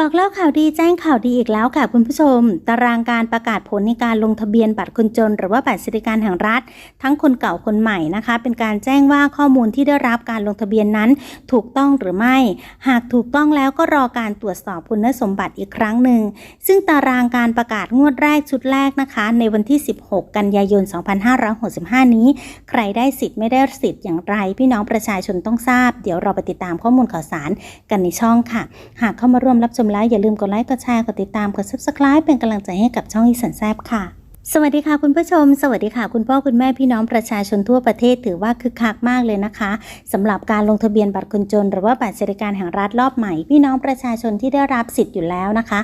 บอกเล่าข่าวดีแจ้งข่าวดีอีกแล้วค่ะคุณผู้ชม ตารางการประกาศผลในการลงทะเบียนบัตรคนจน หรือว่าบัตรสวัสดิการแห่งรัฐ ทั้งคนเก่าคนใหม่นะคะ เป็นการแจ้งว่าข้อมูลที่ได้รับการลงทะเบียนนั้น ถูกต้องหรือไม่ หากถูกต้องแล้วก็รอการตรวจสอบคุณสมบัติอีกครั้งหนึ่ง ซึ่งตารางการประกาศงวดแรกชุดแรกนะคะ ในวันที่ 16 กันยายน 2565 นี้ ใครได้สิทธิ์ไม่ได้สิทธิ์อย่างไร พี่น้องประชาชนต้องทราบ เดี๋ยวเราไปติดตามข้อมูลข่าวสารกันในช่องค่ะ หากเข้ามาร่วมรับชมแล้วอย่าลืมกดไลค์กดแชร์กดติดตามกด subscribe เป็นกำลังใจให้กับช่องอีสันแซบค่ะ สวัสดีค่ะคุณผู้ชม สวัสดีค่ะคุณพ่อคุณแม่พี่น้องประชาชนทั่วประเทศถือว่าคึกคักมากเลยนะคะสำหรับการลงทะเบียนบัตรคนจน หรือว่าบัตรสวัสดิการแห่งรัฐรอบใหม่ พี่น้องประชาชนที่ได้รับสิทธิ์อยู่แล้วนะคะ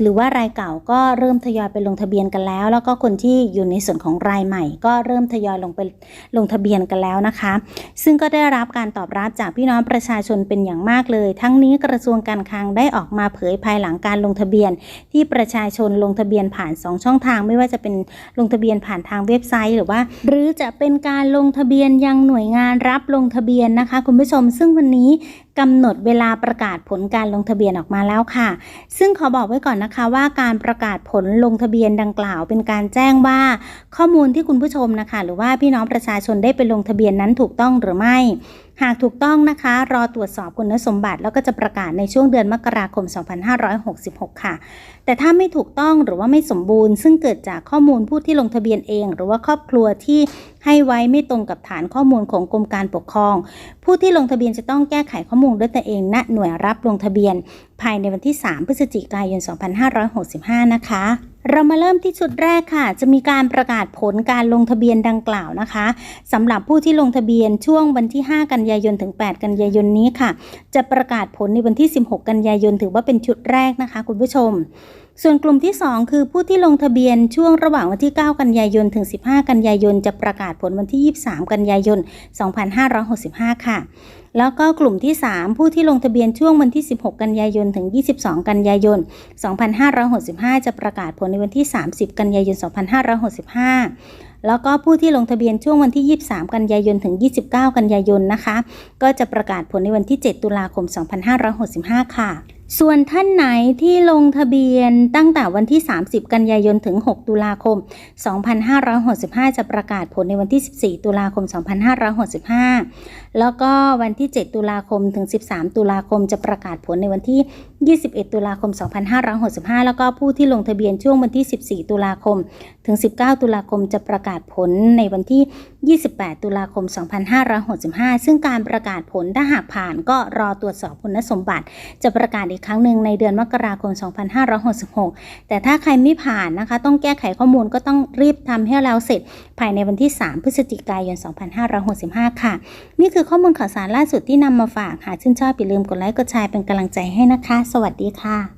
หรือว่ารายเก่าก็เริ่มทยอยไปลงทะเบียนกันแล้ว แล้วก็คนที่อยู่ในส่วนของรายใหม่ ก็เริ่มทยอยลงไปลงทะเบียนกันแล้วนะคะ ซึ่งก็ได้รับการตอบรับจากพี่น้องประชาชนเป็นอย่างมากเลย ทั้งนี้กระทรวงการคลังได้ออกมาเผยภายหลังการลงทะเบียน ที่ประชาชนลงทะเบียนผ่าน 2 ช่องทางไม่ว่าจะเป็นลงทะเบียนผ่านทางเว็บไซต์หรือว่า หรือจะเป็นการลงทะเบียนยังหน่วยงานรับลงทะเบียนนะคะ คุณผู้ชม ซึ่งวันนี้กำหนดเวลาประกาศผลการลงทะเบียนออกมาแล้วค่ะ ซึ่งขอบอกไว้ก่อนนะคะว่าการประกาศผลลงทะเบียนดังกล่าว เป็นการแจ้งว่าข้อมูลที่คุณผู้ชมนะคะ หรือว่าพี่น้องประชาชนได้ไปลงทะเบียนนั้นถูกต้องหรือไม่ หากถูกต้องนะคะ รอตรวจสอบคุณสมบัติ แล้วก็จะประกาศในช่วงเดือนมกราคม 2566 ค่ะ แต่ถ้าไม่ถูกต้องหรือว่าไม่สมบูรณ์ ซึ่งเกิดจากข้อมูลผู้ที่ลงทะเบียนเอง หรือว่าครอบครัวที่ให้ไว้ไม่ตรงกับฐานข้อมูลของกรมการปกครอง ผู้ที่ลงทะเบียนจะต้องแก้ไขข้อมูลด้วยตัวเองณหน่วยรับลงทะเบียน ภายในวันที่ 3 พฤศจิกายน 2565 นะคะ เรามาเริ่มที่ชุดแรกค่ะ จะมีการประกาศผลการลงทะเบียนดังกล่าวนะคะสำหรับผู้ที่ลงทะเบียนช่วงวันที่ 5 กันยายนถึง 8 กันยายนนี้ค่ะ จะประกาศผลในวันที่ 16 กันยายนถือว่าเป็นชุดแรกนะคะ คุณผู้ชม ส่วนกลุ่มที่ 2 คือผู้ที่ลงทะเบียนช่วงระหว่างวันที่ 9 กันยายน ถึง 15 กันยายน จะประกาศผลวันที่ 23 กันยายน 2565 ค่ะ แล้วก็กลุ่มที่ 3 ผู้ที่ลงทะเบียนช่วงวันที่ 16 กันยายน ถึง 22 กันยายน 2565 จะประกาศผลในวันที่ 30 กันยายน 2565แล้วก็ผู้ที่ลงทะเบียนช่วงวันที่ 23 กันยายน ถึง 29 กันยายนนะคะ ก็จะประกาศผลในวันที่ 7 ตุลาคม 2565 ค่ะ ส่วนท่านไหนที่ลงทะเบียนตั้งแต่วันที่ 30 กันยายนถึง 6 ตุลาคม 2565 จะประกาศผลในวันที่ 14 ตุลาคม 2565 แล้วก็วันที่ 7 ตุลาคมถึง 13 ตุลาคมจะประกาศผลในวันที่ 21 ตุลาคม 2565 แล้วก็ผู้ที่ลงทะเบียนช่วงวันที่ 14 ตุลาคม ถึง 19 ตุลาคมจะประกาศผลในวันที่ 28 ตุลาคม 2565 ซึ่งการประกาศผลถ้าหากผ่านก็รอตรวจสอบคุณสมบัติ จะประกาศอีกครั้งหนึ่งในเดือนมกราคม 2566 แต่ถ้าใครไม่ผ่านนะคะ ต้องแก้ไขข้อมูลก็ต้องรีบทำให้แล้วเสร็จ ภายในวันที่ 3 พฤศจิกายน 2565 ค่ะ นี่คือข้อมูลข่าวสารล่าสุดที่นำมาฝาก หากชื่นชอบอย่าลืมกดไลค์กดแชร์เป็นกำลังใจให้นะคะ สวัสดีค่ะ